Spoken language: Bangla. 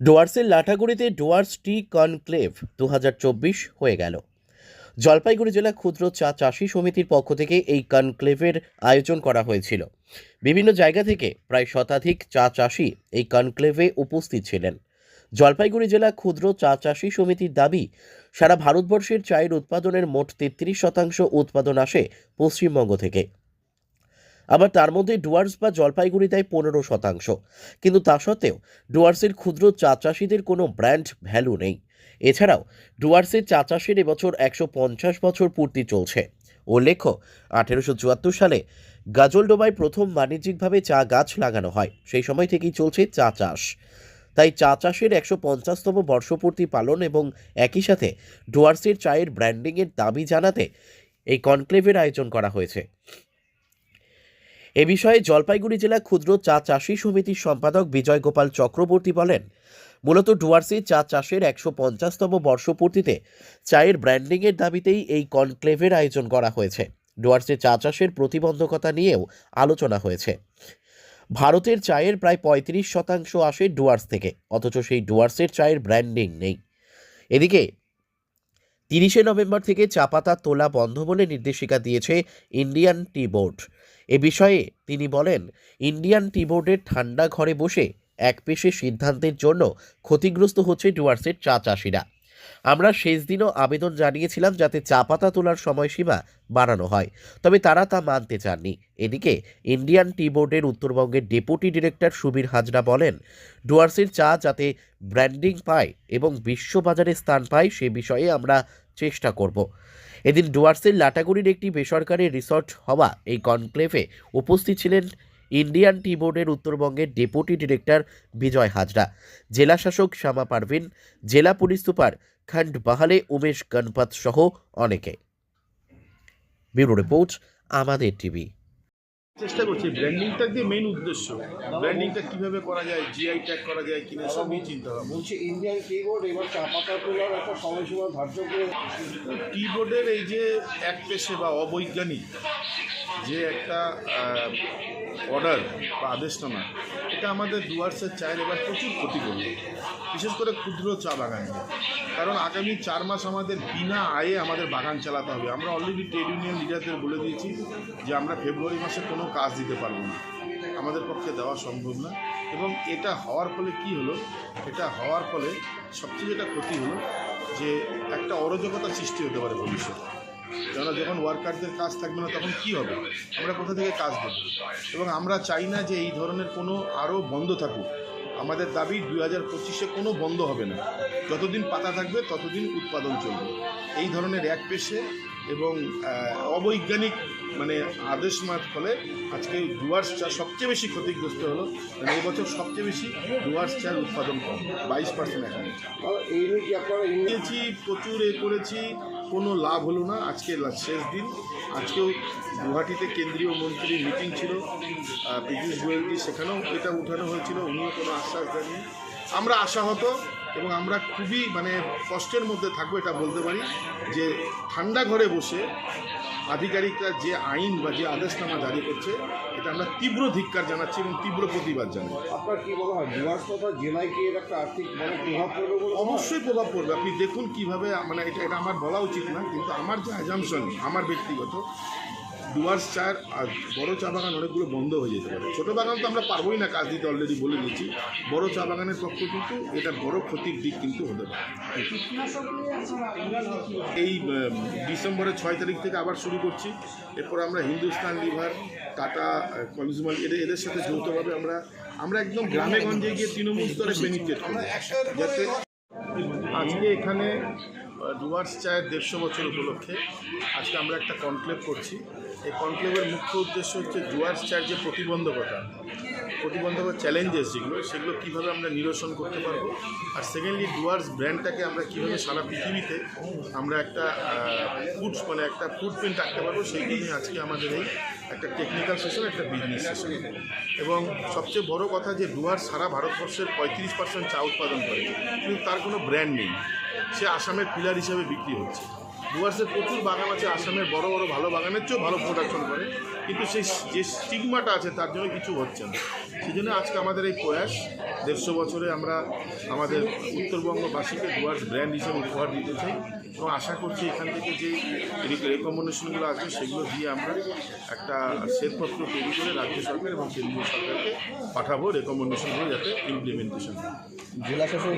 ডুয়ার্সের লাঠাগুড়িতে ডুয়ার্স টি কনক্লেভ দু হাজার চব্বিশ হয়ে গেল। জলপাইগুড়ি জেলা ক্ষুদ্র চা চাষি সমিতির পক্ষ থেকে এই কনক্লেভের আয়োজন করা হয়েছিল। বিভিন্ন জায়গা থেকে প্রায় শতাধিক চা চাষি এই কনক্লেভে উপস্থিত ছিলেন। জলপাইগুড়ি জেলা ক্ষুদ্র চা চাষি সমিতির দাবি, সারা ভারতবর্ষের চায়ের উৎপাদনের মোট তেত্রিশ শতাংশ উৎপাদন আসে পশ্চিমবঙ্গ থেকে। আবার তার মধ্যে ডুয়ার্স বা জলপাইগুড়ি দেয় পনেরো শতাংশ। কিন্তু তা সত্ত্বেও ডুয়ার্সের ক্ষুদ্র চা চাষিদের কোনো ব্র্যান্ড ভ্যালু নেই। এছাড়াও ডুয়ার্সের চা চাষের এবছর একশো পঞ্চাশ বছর পূর্তি চলছে। উল্লেখ্য, আঠেরোশো চুয়াত্তর সালে গাজলডোবায় প্রথম বাণিজ্যিকভাবে চা গাছ লাগানো হয়। সেই সময় থেকেই চলছে চা চাষ তাই চা চাষের একশো পঞ্চাশতম বর্ষপূর্তি পালন এবং একই সাথে ডুয়ার্সের চায়ের ব্র্যান্ডিংয়ের দাবি জানাতে এই কনক্লেভের আয়োজন করা হয়েছে। এ বিষয়ে জলপাইগুড়ি জেলা ক্ষুদ্র চা চাষি সমিতির সম্পাদক বিজয় গোপাল চক্রবর্তী বলেন, মূলত ডুয়ার্সে চা চাষের একশো পঞ্চাশতম বর্ষপূর্তিতে চায়ের ব্র্যান্ডিংয়ের দাবিতেই এই কনক্লেভের আয়োজন করা হয়েছে। ডুয়ার্সে চা চাষের প্রতিবন্ধকতা নিয়েও আলোচনা হয়েছে। ভারতের চায়ের প্রায় পঁয়ত্রিশ শতাংশ আসে ডুয়ার্স থেকে, অথচ সেই ডুয়ার্সের চায়ের ব্র্যান্ডিং নেই। এদিকে তিরিশে নভেম্বর থেকে চা পাতা তোলা বন্ধ বলে নির্দেশিকা দিয়েছে ইন্ডিয়ান টি বোর্ড। এ বিষয়ে তিনি বলেন, ইন্ডিয়ান টি বোর্ডের ঠান্ডা ঘরে বসে এক পেশে সিদ্ধান্তের জন্য ক্ষতিগ্রস্ত হচ্ছে ডুয়ার্সের চা চাষিরা। আমরা শেষ দিনও আবেদন জানিয়েছিলাম যাতে চা পাতা তোলার সময়সীমা বাড়ানো হয়। তবে তারা তা মানতে চাননি। এদিকে ইন্ডিয়ান টি বোর্ডের উত্তরবঙ্গের ডেপুটি ডিরেক্টর সুবীর হাজরা বলেন, ডুয়ার্সের চা যাতে ব্র্যান্ডিং পায় এবং বিশ্ববাজারে স্থান পায় সে বিষয়ে আমরা চেষ্টা করব। এদিন ডুয়ার্সের লাটাগুড়ির একটি বেসরকারি রিসর্ট হওয়া এই কনক্লেভে উপস্থিত ছিলেন ইন্ডিয়ান টি বোর্ডের উত্তরবঙ্গের ডেপুটি ডিরেক্টর বিজয় হাজরা। জেলা শাসক শ্যামা পারভিন, জেলা পুলিশ সুপার খন্ড বাহালে উমেশ গণপত সহ অনেকে। ব্যুরো রিপোর্ট আমাদের টিভি। চেষ্টা করছি ব্র্যান্ডিংটা দিয়ে মেইন উদ্দেশ্য। ব্র্যান্ডিংটা কীভাবে করা যায় জিআই ট্যাগ করা যায় কিনা সব নিয়ে চিন্তা ভাবনা। বলছি ইন্ডিয়ান কিবোর্ড এবার চা পাতা তোলার একটা সময়সীমা ধার্য করে কিবোর্ডের এই যে এক পেশে বা অবৈজ্ঞানিক যে একটা অর্ডার বা আদেশনামা এটা আমাদের ডুয়ার্সের চায়ের এবার প্রচুর ক্ষতি করবে। বিশেষ করে ক্ষুদ্র চা বাগানে। কারণ আগামী চার মাস আমাদের বিনা আয়ে আমাদের বাগান চালাতে হবে। আমরা অলরেডি ট্রেড ইউনিয়ন লিডারদের বলে দিয়েছি যে আমরা ফেব্রুয়ারি মাসে কোনো কাজ দিতে পারব না। আমাদের পক্ষে দেওয়া সম্ভব না। এবং এটা হওয়ার ফলে কি হলো? এটা হওয়ার ফলে সবচেয়ে যেটা ক্ষতি হলো যে একটা অরাজকতা সৃষ্টি হতে পারে ভবিষ্যতে। কেননা যখন ওয়ার্কারদের কাজ থাকবে না, তখন কি হবে? আমরা কোথা থেকে কাজ দেবো এবং আমরা চাই না যে এই ধরনের কোনো আরও বন্ধ থাকুক। আমাদের দাবি দুই হাজার পঁচিশে কোনো বন্ধ হবে না। যতদিন পাতা থাকবে, ততদিন উৎপাদন চলবে। এই ধরনের এক পেশে এবং অবৈজ্ঞানিক মানে আদেশ মার ফলে আজকে ডুয়ার্স চা সবচেয়ে বেশি ক্ষতিগ্রস্ত হলো। মানে এই বছর সবচেয়ে বেশি ডুয়ার্স চার উৎপাদন কম বাইশ পার্সেন্ট এখন নিয়েছি প্রচুর এ করেছি কোনো লাভ হলো না। আজকে শেষ দিন। আজকেও গুয়াহাটিতে কেন্দ্রীয় মন্ত্রীর মিটিং ছিল পীযূষ গোয়েলজি সেখানেও এটা উঠানো হয়েছিল উনিও কোনো আশ্বাস দেননি। আমরা আশাহত এবং আমরা খুবই মানে কষ্টের মধ্যে থাকব এটা বলতে পারি যে ঠান্ডা ঘরে বসে আধিকারিকরা যে আইন বা যে আদেশনামা জারি করছে এটা আমরা তীব্র ধিক্কার জানাচ্ছি এবং তীব্র প্রতিবাদ জানাই আপনার কি মনে হয় ডুয়ার্স তথা জেলায় কি এর একটা আর্থিক বড় প্রভাব পড়বে বলে মনে? অবশ্যই প্রভাব পড়বে আপনি দেখুন কীভাবে মানে এটা এটা আমার বলা উচিত না কিন্তু আমার যে অ্যাজামশন আমার ব্যক্তিগত ডুয়ার্স চায়ের আর বড় চা বাগান অনেকগুলো বন্ধ হয়ে যেতে পারে। ছোটো বাগান তো আমরা পারবোই না, কাজ দিতে অলরেডি বলে দিয়েছি। বড় চা বাগানের পক্ষ কিন্তু এটা বড় ক্ষতির দিক কিন্তু হতে পারে। এই ডিসেম্বরের ছয় তারিখ থেকে আবার শুরু করছি। এরপর আমরা হিন্দুস্তান লিভার টাটা কনজিউমার এদের এদের সাথে যৌথভাবে আমরা আমরা একদম গ্রামে গঞ্জে গিয়ে তৃণমূল স্তরে বেনিফিট করব। যাতে আজকে এখানে ডুয়ার্স চায়ের দেড়শো বছর উপলক্ষে আজকে আমরা একটা কনক্লেভ করছি। এই কনক্লেভের মুখ্য উদ্দেশ্য হচ্ছে ডুয়ার্স চায়ের যে প্রতিবন্ধকতা প্রতিবন্ধকতা চ্যালেঞ্জেস যেগুলো, সেগুলো কীভাবে আমরা নিরসন করতে পারব? আর সেকেন্ডলি ডুয়ার্স ব্র্যান্ডটাকে আমরা কীভাবে সারা পৃথিবীতে আমরা একটা ফুড মানে একটা ফুটপ্রিন্ট রাখতে পারব সেই জন্যই আজকে আমাদের এই একটা টেকনিক্যাল সেশন একটা বিজনেস সেশন এবং সবচেয়ে বড় কথা যে ডুয়ার্স সারা ভারতবর্ষের পঁয়ত্রিশ পার্সেন্ট চা উৎপাদন করে, কিন্তু তার কোনো ব্র্যান্ড নেই। সে আসামের পিলার হিসাবে বিক্রি হচ্ছে। ডুয়ার্সের প্রচুর বাগান আছে আসামের বড় বড় ভালো বাগানের চেয়েও ভালো প্রোডাকশন করে। কিন্তু সেই যে স্টিগমাটা আছে তার জন্য কিছু হচ্ছে না। সেই জন্য আজকে আমাদের এই প্রয়াস, দেড়শো বছরে আমরা আমাদের উত্তরবঙ্গবাসীকে ডুয়ার্স ব্র্যান্ড হিসেবে উপহার দিতে চাই এবং আশা করছি এখান থেকে যে রেকমেন্ডেশনগুলো আছে সেগুলো দিয়ে আমরা একটা শ্বেতপত্র তৈরি করে রাজ্য সরকার এবং কেন্দ্রীয় সরকারকে পাঠাবো রেকমেন্ডেশনগুলো যাতে ইমপ্লিমেন্টেশন জেলা শাসক